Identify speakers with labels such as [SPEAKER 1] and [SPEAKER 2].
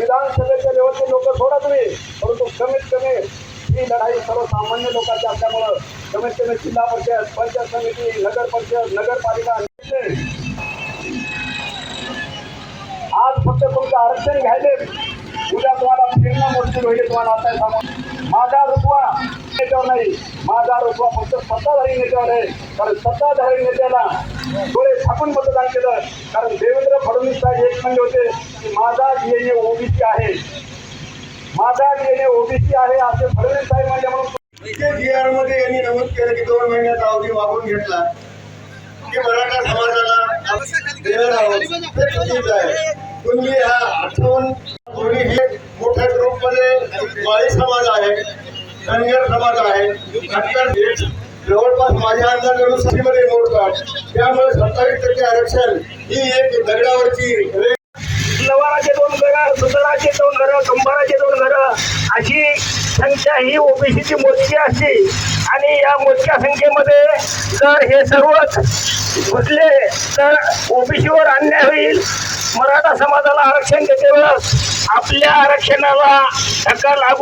[SPEAKER 1] विधानसभेच्या लेवलचे लोक सोडा तुम्ही. परंतु कमीत कमी ही लढाई सर्वसामान्य लोकांची असल्यामुळं कमीत कमी जिल्हा परिषद पंचायत समिती नगर परिषद नगरपालिका आज फक्त तुमचं आरक्षण घ्यायले उद्या तुम्हाला फिरणं मुश्किल होईल म्हणजे तुम्हाला आता माझ्या नेत्यावर नाही. माझा आरोप फक्त सत्ताधारी नेत्यावर आहे. कारण सत्ताधारी नेत्याला डोळे झाकून मतदान केलं. कारण देवेंद्र फडणवीस साहेब एक म्हणले होते की माझा डीएनए ओबीसी आहे. माझा डीएनए ओबीसी आहे असे फडणवीस साहेब म्हणजे म्हणून
[SPEAKER 2] मध्ये यांनी नमूद केलं की दोन महिन्याचा अवधी मागून घेतला. की मराठा समाजाला देण्यात आहे. तुम्ही हा अठ्ठावन्न कोणी हे मोठ्या ग्रुपमध्ये माळी समाज आहे. धनगर समाज आहे. जवळपास माझ्या अंदाजानुसार मोडतात त्यामुळे सत्तावीस टक्के आरक्षण ही एक दगडावरची
[SPEAKER 3] लवाराचे दोन घरं सुतराचे दोन घरं कंबाराचे दोन घरं अशी संख्या ही ओबीसीची मोजकी असते. आणि या मोजक्या संख्येमध्ये जर हे सर्वच घुसले तर ओबीसीवर अन्याय होईल. मराठा समाजाला आरक्षण देते आपल्या आरक्षणाला धक्का लागू